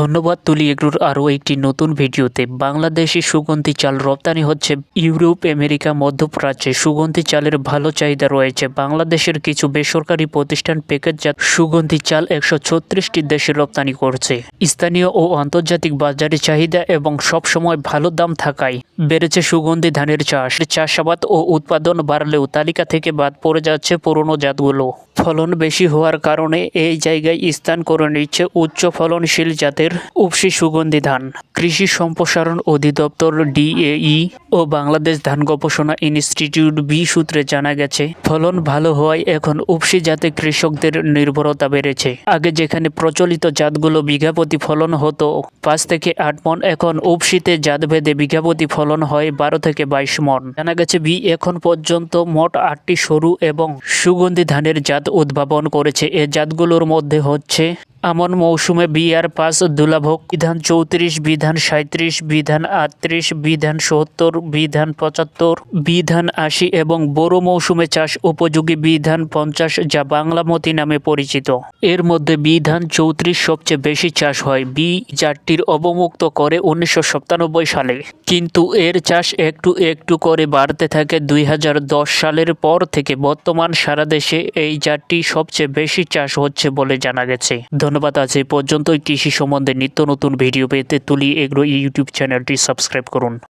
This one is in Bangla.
ধন্যবাদ তুলি এগ্রোর আরও একটি নতুন ভিডিওতে। বাংলাদেশি সুগন্ধি চাল রপ্তানি হচ্ছে। ইউরোপ, আমেরিকা, মধ্যপ্রাচ্যে সুগন্ধি চালের ভালো চাহিদা রয়েছে। বাংলাদেশের কিছু বেসরকারি প্রতিষ্ঠান প্যাকেটজাত সুগন্ধি চাল একশো ছত্রিশটি দেশে রপ্তানি করছে। স্থানীয় ও আন্তর্জাতিক বাজারে চাহিদা এবং সবসময় ভালো দাম থাকায় বেড়েছে সুগন্ধি ধানের চাষ। চাষাবাদ ও উৎপাদন বাড়লেও তালিকা থেকে বাদ পড়ে যাচ্ছে পুরনো জাতগুলো। ফলন বেশি হওয়ার কারণে এই জায়গায় স্থান করে নিচ্ছে উচ্চ ফলনশীল জাতের উপসি সুগন্ধি ধান। কৃষি সম্প্রসারণ অধিদপ্তর ডিএই ও বাংলাদেশ ধান গবেষণা ইনস্টিটিউট বি সূত্রে জানা গেছে, ফলন ভালো হওয়ায় এখন উপসি জাতে কৃষকদের নির্ভরতা বেড়েছে। আগে যেখানে প্রচলিত জাতগুলো বিঘাপতি ফলন হতো, পাঁচ থেকে আট মন, এখন উপসিতে জাত জাতভেদে বিঘাপতি ফলন হয় বারো থেকে বাইশ মন। জানা গেছে, বি এখন পর্যন্ত মোট আটটি সরু এবং সুগন্ধি ধানের জাত উদ্ভাবন করেছে। এ জাতগুলোর মধ্যে হচ্ছে আমন মৌসুমে বিআর পাঁচ দুলাভোগ, বিধান চৌত্রিশ, বিধান সাঁত্রিশ বিধান আটত্রিশ, বিধান সত্তর, বিধান পঁচাত্তর, বিধান আশি এবং বড় মৌসুমে চাষ উপযোগী বিধান পঞ্চাশ যা বাংলামতি নামে পরিচিত। এর মধ্যে বিধান চৌত্রিশ সবচেয়ে বেশি চাষ হয়। বি জাতটির অবমুক্ত করে উনিশশো সাতানব্বই সালে। কিন্তু এর চাষ একটু একটু করে বাড়তে থাকে দুই হাজার দশ সালের পর থেকে। বর্তমান সারা দেশে এই জাতটি সবচেয়ে বেশি চাষ হচ্ছে বলে জানা গেছে। ধন্যবাদ। এই পর্যন্তই। কৃষি সম্বন্ধে নিত্য নতুন ভিডিও পেতে তুলি এগ্রো ইউটিউব চ্যানেলটি সাবস্ক্রাইব করুন।